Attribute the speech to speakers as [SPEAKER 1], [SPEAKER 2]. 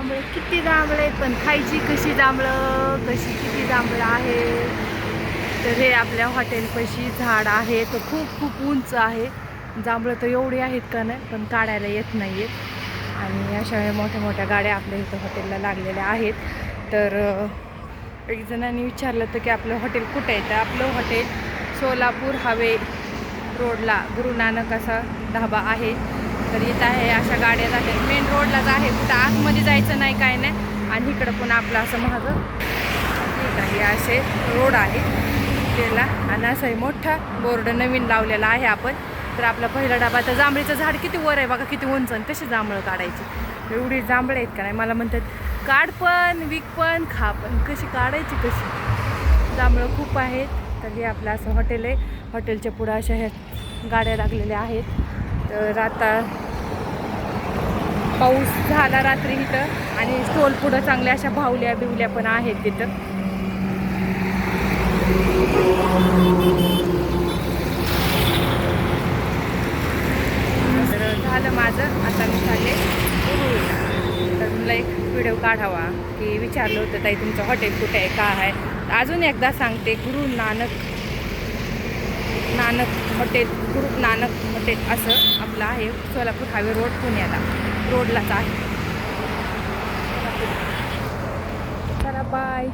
[SPEAKER 1] जांभळे किती जांभळं आहेत पण खायची कशी जांभळं कशी किती जांभळं आहे? तर हे आपल्या हॉटेलपाशी झाड आहे तर खूप खूप उंच आहे. जांभळं तर एवढी आहेत का नाही पण काढायला येत नाही आहेत आणि अशा मोठ्या मोठ्या गाड्या आपल्या इथं हॉटेलला लागलेल्या आहेत. तर एक जणांनी विचारलं होतं की आपलं हॉटेल कुठं आहे? तर आपलं हॉटेल सोलापूर हवे रोडला. गुरु नानक असा ढाबा आहे. तर इथं आहे अशा गाड्या जातात मेन रोडलाच आहे. कुठं आतमध्ये जायचं नाही काय नाही. आणि इकडं पण आपलं असं महाग. ठीक आहे असे रोड आहे त्याला आणि असं आहे मोठा बोर्ड नवीन लावलेला आहे आपण. तर आपला पहिला डबा तर जांभळीचं झाड किती वर आहे बघा किती उंच आणि कशी जांभळं काढायची. एवढी जांभळं आहेत का नाही? मला म्हणतात काढ पण विक पण खा पण. कशी काढायची कशी? जांभळं खूप आहेत. तर हे आपलं असं हॉटेल आहे. हॉटेलच्या पुढं अशा ह्या गाड्या लागलेल्या आहेत. तर आता पाऊस झाला रात्री इथं आणि स्टोल पुढं चांगल्या अशा भावल्या बिवल्या पण आहेत तिथं. तर झालं माझं आता मी झाले तर मला एक व्हिडिओ काढावा की विचारलं होतं ताई तुमचं हॉटेल कुठे आहे? का आहे? अजून एकदा सांगते गुरु नानक नानक हॉटेल गुरु नानक हॉटेल असं आपलं आहे. सोलापूर हायवे रोड पुण्याला. रोडलाच आहे. चला बाय